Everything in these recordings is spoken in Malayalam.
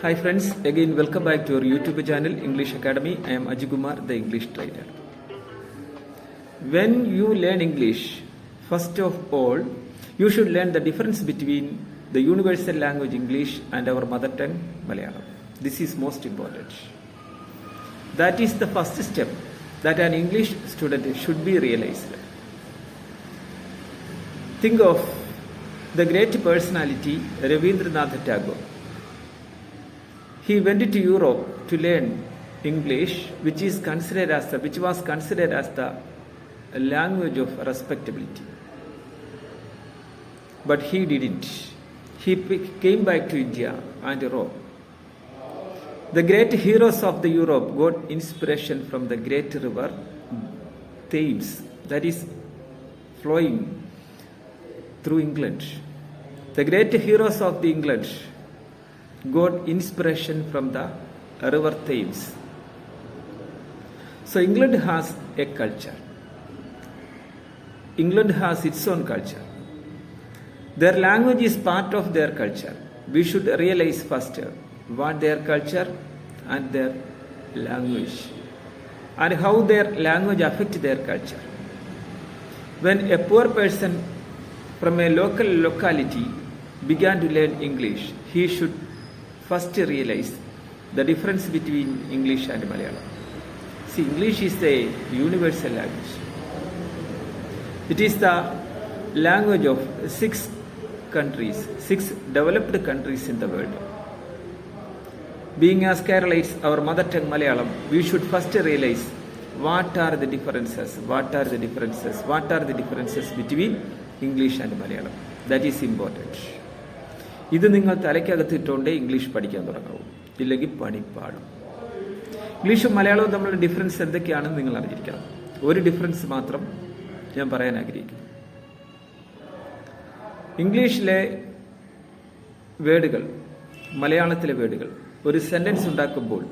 Hi friends, again welcome back to our YouTube channel English Academy. I am Ajikumar, the English trainer. When you learn English, first of all, you should learn the difference between the universal language English and our mother tongue Malayalam. This is most important. That is the first step that an English student should be realized. Think of the great personality Ravindranath Tagore. He went to Europe to learn English, which is considered as the, which was considered as the language of respectability. But he didn't. He came back to India and wrote. The great heroes of the Europe got inspiration from the great river Thames that is flowing through England. The great heroes of the England got inspiration from the river Thames. So England has a culture. England has its own culture. Their language is part of their culture. We should realize first what their culture and their language and how their language affect their culture. When a poor person from a local locality began to learn English, he should first realize the difference between English and Malayalam. See, English is the universal language. It is the language of six countries, six developed countries in the world. Being as Keralites, our mother tongue Malayalam, we should first realize what are the differences, what are the differences, what are the differences between English and Malayalam. That is important. ഇത് നിങ്ങൾ തലയ്ക്കകത്തിട്ടുകൊണ്ടേ ഇംഗ്ലീഷ് പഠിക്കാൻ തുടങ്ങാവൂ. ഇല്ലെങ്കിൽ പണിപ്പാടും ഇംഗ്ലീഷും മലയാളവും തമ്മിലുള്ള ഡിഫറൻസ് എന്തൊക്കെയാണെന്ന് നിങ്ങൾ അറിഞ്ഞിരിക്കണം. ഒരു ഡിഫറൻസ് മാത്രം ഞാൻ പറയാൻ ആഗ്രഹിക്കുന്നു. ഇംഗ്ലീഷിലെ വേഡുകൾ മലയാളത്തിലെ വേഡുകൾ ഒരു സെന്റൻസ് ഉണ്ടാക്കുമ്പോൾ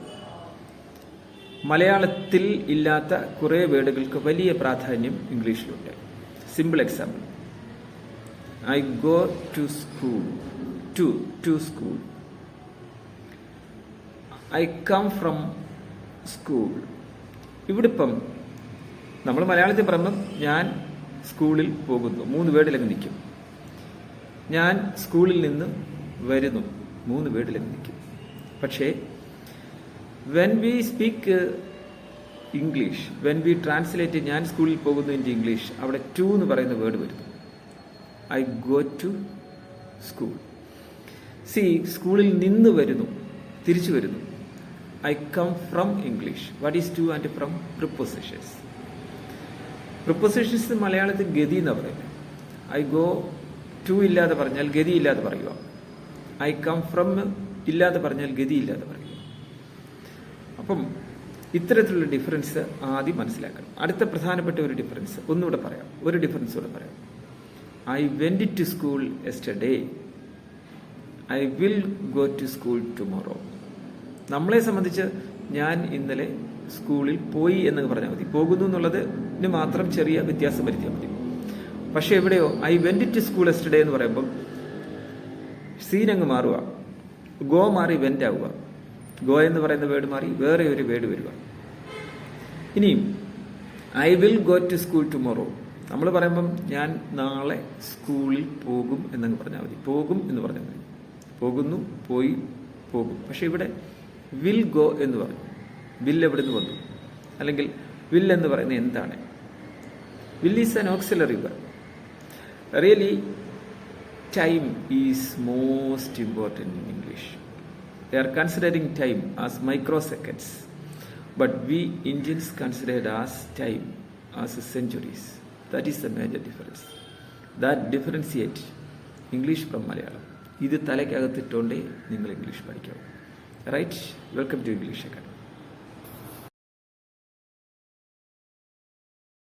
മലയാളത്തിൽ ഇല്ലാത്ത കുറേ വേഡുകൾക്ക് വലിയ പ്രാധാന്യം ഇംഗ്ലീഷിലുണ്ട്. Simple example I go to school to to school I come from school ഇവിടെ ഇപ്പം നമ്മൾ മലയാളത്തിൽ പറയുമ്പം ഞാൻ സ്കൂളിൽ പോകുന്നു. മൂന്ന് വേർഡിലങ്ങ് നിൽക്കും. ഞാൻ സ്കൂളിൽ നിന്ന് വരുന്നു. മൂന്ന് വേർഡിലങ്ങ് നിൽക്കും. പക്ഷേ when we speak English when we translate ഞാൻ സ്കൂളിൽ പോകുന്നു ഇൻ ഇംഗ്ലീഷ് അവിടെ ടു എന്ന് പറയുന്ന വേർഡ് വരുന്നു. ഐ ഗോ ടു സ്കൂൾ സി സ്കൂളിൽ നിന്ന് വരുന്നു തിരിച്ചു വരുന്നു. I come from English what is to and from prepositions prepositions മലയാളത്തിൽ ഗതി എന്ന് പറയുന്നത്. ഐ ഗോ ടു ഇല്ലാതെ പറഞ്ഞാൽ ഗതി ഇല്ലാതെ പറയുക. ഐ കം ഫ്രം ഇല്ലാതെ പറഞ്ഞാൽ ഗതി ഇല്ലാതെ പറയുക. അപ്പം ഇത്തരത്തിലുള്ള ഡിഫറൻസ് ആദ്യം മനസ്സിലാക്കണം. അടുത്ത പ്രധാനപ്പെട്ട ഒരു ഡിഫറൻസ് ഒന്നുകൂടെ പറയാം. ഒരു ഡിഫറൻസ് കൂടെ പറയാം. I went to school yesterday I will go to school tomorrow നമ്മളെ സംബന്ധിച്ച് ഞാൻ ഇന്നലെ സ്കൂളിൽ പോയി എന്ന് പറഞ്ഞാൽ മതി. പോകുന്നു എന്നുള്ളതിന് മാത്രം ചെറിയ വ്യത്യാസം വരുത്തിയാൽ മതി. പക്ഷെ എവിടെയോ I went to school yesterday എന്ന് പറയുമ്പം സീൻ അങ്ങ് മാറുക. ഗോ മാറി വെന്റ് ആവുക. ഗോ എന്ന് പറയുന്ന വേർഡ് മാറി വേറെ ഒരു വേർഡ് വരിക. ഇനിയും I will go to school tomorrow നമ്മൾ പറയുമ്പം ഞാൻ നാളെ സ്കൂളിൽ പോകും എന്നങ്ങ് പറഞ്ഞാൽ മതി. പോകും എന്ന് പറഞ്ഞാൽ മതി. പോകുന്നു പോയി പോകും. പക്ഷെ ഇവിടെ വിൽ ഗോ എന്ന് പറഞ്ഞു. വിൽ എവിടെ നിന്ന് വന്നു? അല്ലെങ്കിൽ വിൽ എന്ന് പറയുന്നത് എന്താണ്? Will is an auxiliary verb really time is most important in English they are considering time as micro seconds but we Indians considered as time as centuries that is the major difference that differentiate English from Malayalam ഇത് തലയ്ക്കകത്തിട്ടുകൊണ്ടേ നിങ്ങൾ English പഠിക്കാവൂ right welcome to English academy